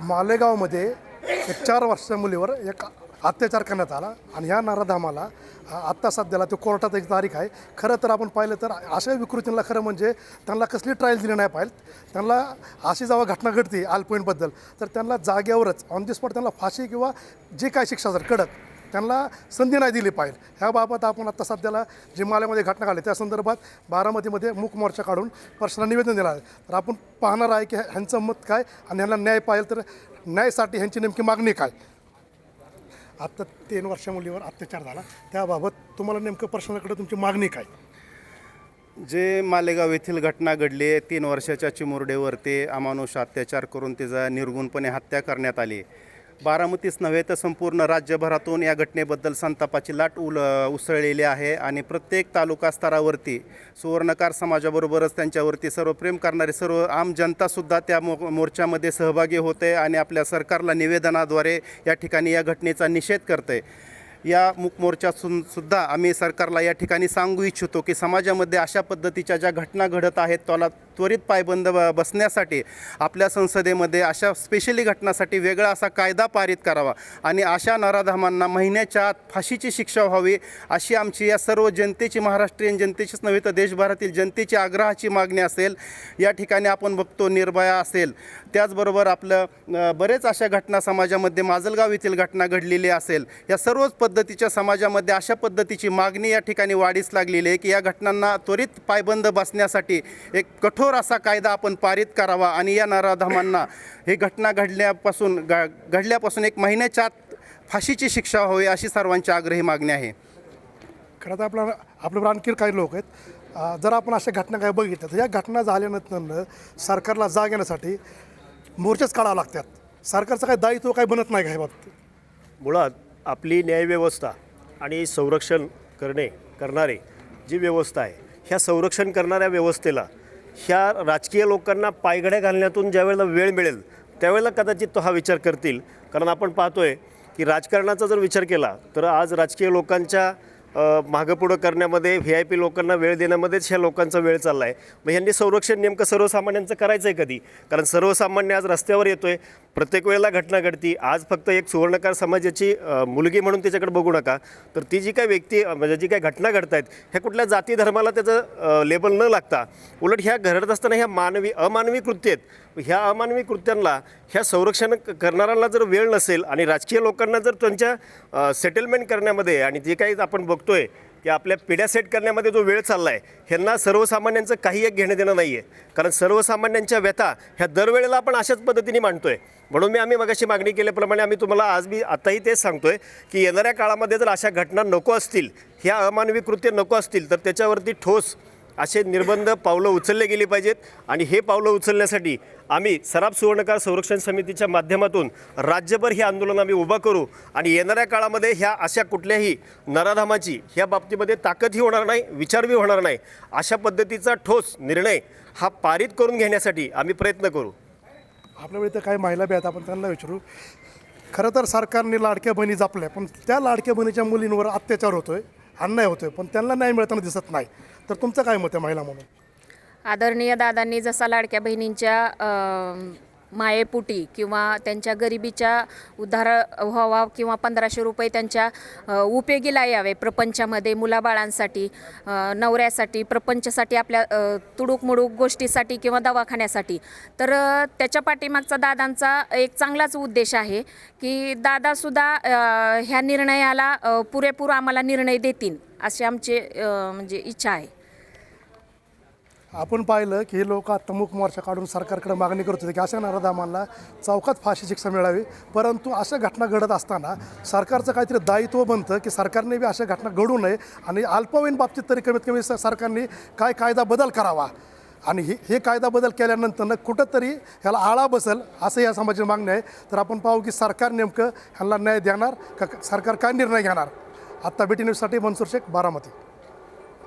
मालेगावमध्ये एक चार वर्षाच्या मुलीवर एक अत्याचार करण्यात आला आणि ह्या नराधामाला आत्ता सध्याला तो कोर्टात एक तारीख आहे. खरं तर आपण पाहिलं तर अशा विकृतींना खरं म्हणजे त्यांना कसली ट्रायल दिली नाही पाहिजे त्यांना अशी जेव्हा घटना घडते आलपॉईंटबद्दल तर त्यांना जाग्यावरच ऑन दी स्पॉट त्यांना फाशी किंवा जे काय शिक्षा जर कडक त्यांना संधी नाही दिली पाहिजे. ह्याबाबत आपण आता सध्याला जे माल्यामध्ये घटना घडली त्या संदर्भात बारामतीमध्ये मूक मोर्चा काढून पर्सनल निवेदन दिलं आहे. तर आपण पाहणार आहे की ह्यांचं मत काय आणि ह्यांना न्याय पाहिजे तर न्यायासाठी ह्यांची नेमकी मागणी काय? आत्ता तीन वर्षा मुलीवर अत्याचार झाला. त्याबाबत तुम्हाला नेमकं पर्सनलकडे तुमची मागणी काय? जे मालेगाव येथील घटना घडली आहे तीन वर्षाच्या चिमुरडेवर ते अमानुष अत्याचार करून तिचा निर्गुणपणे हत्या करण्यात आली बारामतीच नव्हे तर संपूर्ण राज्यभरातून या घटनेबद्दल संतापाची लाट उल उसळलेली आहे आणि प्रत्येक तालुका स्तरावरती सुवर्णकार समाजाबरोबरच त्यांच्यावरती सर्व प्रेम करणारे सर्व आम जनतासुद्धा त्या मो मोर्चामध्ये सहभागी होते आणि आपल्या सरकारला निवेदनाद्वारे या ठिकाणी या घटनेचा निषेध करते. या मूकमोर्चातून सुद्धा आम्ही सरकारला या ठिकाणी सांगू इच्छितो की समाजामध्ये अशा पद्धतीच्या ज्या घटना घडत आहेत त्याला त्वरित पायबंद बसण्यासाठी आपल्या संसदेमध्ये अशा स्पेशली घटनासाठी वेगळा असा कायदा पारित करावा आणि अशा नराधामांना महिन्याच्या आत फाशीची शिक्षा व्हावी अशी आमची या सर्व जनतेची महाराष्ट्रीयन जनतेचीच नव्हे तर देशभरातील जनतेची आग्रहाची मागणी असेल या ठिकाणी आपण बघतो निर्भया असेल. त्याचबरोबर आपलं बरेच अशा घटना समाजामध्ये माजलगाव येथील घटना घडलेली असेल या सर्वच पद्धतीच्या समाजामध्ये अशा पद्धतीची मागणी या ठिकाणी वाढीस लागलेली आहे की या घटनांना त्वरित पायबंद बसण्यासाठी एक कठोर असा कायदा आपण पारित करावा आणि या नराधमांना ही घटना घडल्यापासून घ घडल्यापासून एक महिन्याच्या आत फाशीची शिक्षा व्हावी अशी सर्वांची आग्रही मागणी आहे. खरं तर आपला आपल्याबरोबर आणखी काही लोक आहेत. जर आपण अशा घटना काय बघितल्या तर या घटना झाल्यानंतर सरकारला जाग येण्यासाठी मोर्चेच काढावं लागतात. सरकारचं काय दायित्व काही बनत नाही काय बाबतीत? मुळात आपली न्यायव्यवस्था आणि संरक्षण करणे करणारे जी व्यवस्था आहे ह्या संरक्षण करणाऱ्या व्यवस्थेला ह्या राजकीय लोकांना पायघड्या घालण्यातून ज्यावेळेला वेळ मिळेल त्यावेळेला कदाचित तो हा विचार करतील. कारण आपण पाहतोय की राजकारणाचा जर विचार केला तर आज राजकीय लोकांच्या मागंपुढं मागं पुढं करण्यामध्ये व्ही आय पी लोकांना वेळ देण्यामध्येच ह्या लोकांचा वेळ चालला आहे मग ह्यांनी संरक्षण नेमकं सर्वसामान्यांचं करायचं आहे कधी? कारण सर्वसामान्य आज रस्त्यावर येतो आहे प्रत्येक वेळेला घटना घडती. आज फक्त एक सुवर्णकार समाजाची मुलगी म्हणून त्याच्याकडे बघू नका. तर ती जी काय व्यक्ती म्हणजे जी काय घटना घडत आहेत ह्या कुठल्या जाती धर्माला त्याचं लेबल न लागता उलट ह्या घडत असताना ह्या मानवी अमानवी कृत्य आहेत. ह्या अमानवी कृत्यांना ह्या संरक्षण करणाऱ्यांना जर वेळ नसेल आणि राजकीय लोकांना जर त्यांच्या सेटलमेंट करण्यामध्ये आणि जे काही आपण बघतो बघतोय की आपल्या पिढ्या सेट करण्यामध्ये जो वेळ चालला आहे ह्यांना सर्वसामान्यांचं काही एक घेणं देणं नाही आहे कारण सर्वसामान्यांच्या व्यथा ह्या दरवेळेला आपण अशाच पद्धतीने मांडतोय. म्हणून मी आम्ही मगाशी मागणी केल्याप्रमाणे आम्ही तुम्हाला आज मी आताही तेच सांगतोय की येणाऱ्या काळामध्ये जर अशा घटना नको असतील ह्या अमानवी कृत्य नको असतील तर त्याच्यावरती ठोस असे निर्बंध पावलं उचलले गेली पाहिजेत. आणि हे पावलं उचलण्यासाठी आम्ही सराफ सुवर्णकार संरक्षण समितीच्या माध्यमातून राज्यभर हे आंदोलन आम्ही उभं करू. आणि येणाऱ्या काळामध्ये ह्या अशा कुठल्याही नराधामाची ह्या बाबतीमध्ये ताकदही होणार नाही विचारही होणार नाही. अशा पद्धतीचा ठोस निर्णय हा पारित करून घेण्यासाठी आम्ही प्रयत्न करू. आपल्या वेळी तर काही महिला बी आहेत आपण त्यांना विचारू. खरं तर सरकारने लाडक्या बहिणी जपल्या पण त्या लाडक्या बहिणीच्या मुलींवर अत्याचार होतोय. अन्याय होतोय पण त्यांना न्याय मिळताना दिसत नाही. तर तुमचं काय मत आहे महिला म्हणून? आदरणीय दादांनी जसा लाडक्या बहिणींच्या अ, मायेपुटी किंवा त्यांच्या गरिबीच्या उद्धार व्हावा किंवा पंधराशे रुपये त्यांच्या उपयोगीला यावे प्रपंचामध्ये मुलाबाळांसाठी नवऱ्यासाठी प्रपंचासाठी आपल्या तुडूकमुडूक तुडूक मुडूक गोष्टीसाठी किंवा दवाखान्यासाठी. तर त्याच्या पाठीमागचा दादांचा एक चांगलाच उद्देश आहे की दादासुद्धा ह्या निर्णयाला पुरेपूर आम्हाला निर्णय देतील अशी आमची म्हणजे इच्छा आहे. आपण पाहिलं की हे लोक आता मूक मोर्चा काढून सरकारकडे मागणी करत होते की अशा नराधामांना चौकात फाशी शिक्षा मिळावी. परंतु अशा घटना घडत असताना सरकारचं काहीतरी दायित्व बनतं की सरकारने बी अशा घटना घडू नये आणि अल्पवयीन बाबतीत तरी कमीत कमी सरकारने काय कायदा बदल करावा. आणि हे हे कायदा बदल केल्यानंतर कुठंतरी ह्याला आळा बसेल असं या समाजाची मागणी आहे. तर आपण पाहू की सरकार नेमकं ह्यांना न्याय देणार का सरकार काय निर्णय घेणार? आत्ता बेटी न्यूजसाठी मनसूर शेख बारामती.